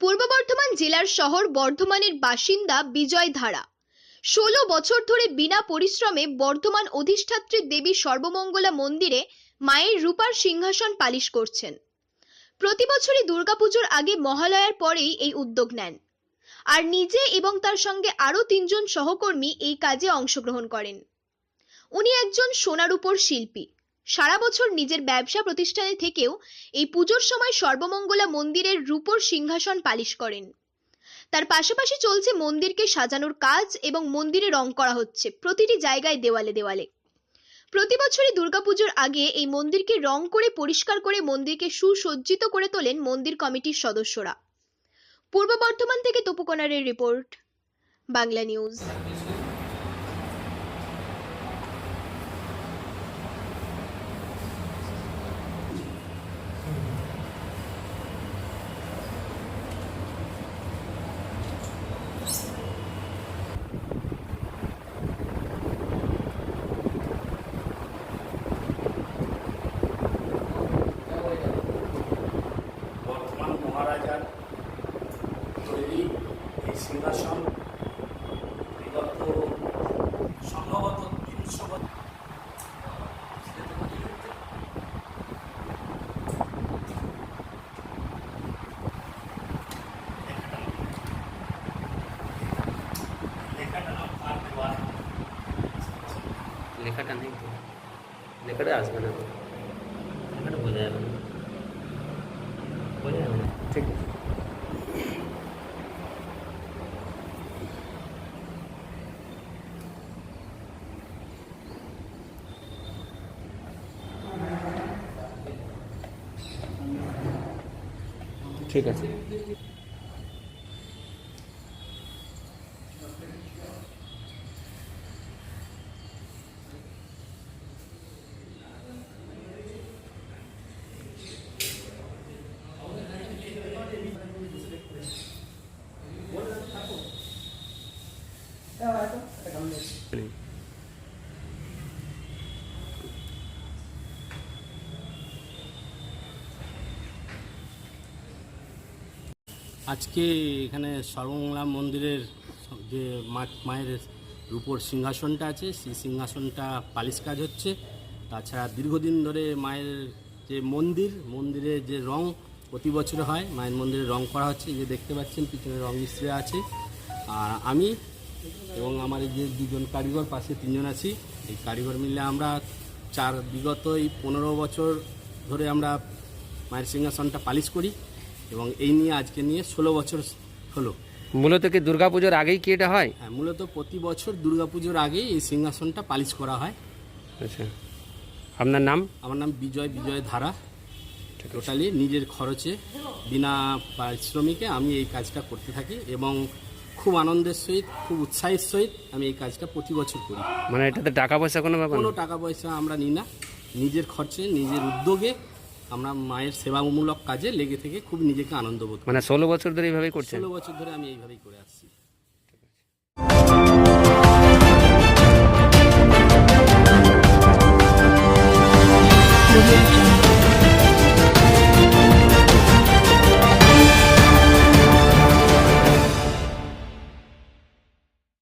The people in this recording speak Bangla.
পূর্ব বর্ধমান জেলার শহর বর্ধমানের বাসিন্দা বিজয় ধারা। ষোলো বছর ধরে বিনা পরিশ্রমে বর্ধমান অধিষ্ঠাত্রী দেবী সর্বমঙ্গলা মন্দিরে মায়ের রূপার সিংহাসন পালিশ করছেন। প্রতি বছরই দুর্গাপুজোর আগে মহালয়ার পরেই এই উদ্যোগ নেন। আর নিজে এবং তার সঙ্গে আরও তিনজন সহকর্মী এই কাজে অংশগ্রহণ করেন। উনি একজন সোনার উপর শিল্পী। সারা বছর নিজের ব্যবসা প্রতিষ্ঠানে থেকেও এই পুজোর সময় সর্বমঙ্গলা মন্দিরের রূপোর সিংহাসন পালিশ করেন। তার পাশাপাশি চলছে মন্দিরকে সাজানোর কাজ এবং মন্দিরে রং করা হচ্ছে প্রতিটি জায়গায় দেওয়ালে দেওয়ালে। প্রতি বছরই দুর্গাপুজোর আগে এই মন্দিরকে রং করে পরিষ্কার করে মন্দিরকে সুসজ্জিত করে তোলেন মন্দির কমিটির সদস্যরা। পূর্ব বর্ধমান থেকে তপুকোনারের রিপোর্ট, বাংলা নিউজ বর্তমান মহারাজার তৈরি এই সিংহাসন, বিগত সম্ভবত তিনশো বছর লেখাটা নেই তো। লেখাটা আসবে না লেখাটা বোঝা যাবে না। বোঝা যাবে না। ঠিক আছে। ঠিক আছে। আজকে এখানে সর্বমঙ্গলা মন্দিরের যে মায়ের রূপোর সিংহাসনটা আছে, সেই সিংহাসনটা পালিশ কাজ হচ্ছে। তাছাড়া দীর্ঘদিন ধরে মায়ের যে মন্দির, মন্দিরে যে রং প্রতি বছর হয়, মায়ের মন্দিরে রং করা হচ্ছে। যে দেখতে পাচ্ছেন, পিছনে রং মিস্ত্রি আছে। আর আমি এবং আমার যে দুজন কারিগর, পাশে তিনজন আছি। এই কারিগর মিলে আমরা চার, বিগত এই পনেরো বছর ধরে আমরা মায়ের সিংহাসনটা পালিশ করি। এবং এই নিয়ে আজকে নিয়ে ষোলো বছর হলো। মূলত কি দুর্গাপুজোর আগেই কি এটা হয়? হ্যাঁ মূলত প্রতি বছর দুর্গাপুজোর আগেই এই সিংহাসনটা পালিশ করা হয়। আচ্ছা। আপনার নাম? আমার নাম বিজয় বিজয় ধারা। টোটালি নিজের খরচে বিনা পারিশ্রমিকে আমি এই কাজটা করতে থাকি এবং খুব আনন্দের সহিত খুব উৎসাহের সহিত আমি এই কাজটা প্রতি বছর করি। মানে এটাতে টাকা পয়সা কোনো ব্যাপার কোনো টাকা পয়সা আমরা নিই না। নিজের খরচে নিজের উদ্যোগে আমরা মায়ের সেবামূলক কাজে লেগে থেকে খুব নিজেকে আনন্দ বোধ মানে ষোলো বছর ধরে এইভাবেই করছেন? ষোলো বছর ধরে আমি এইভাবেই করে আসছি।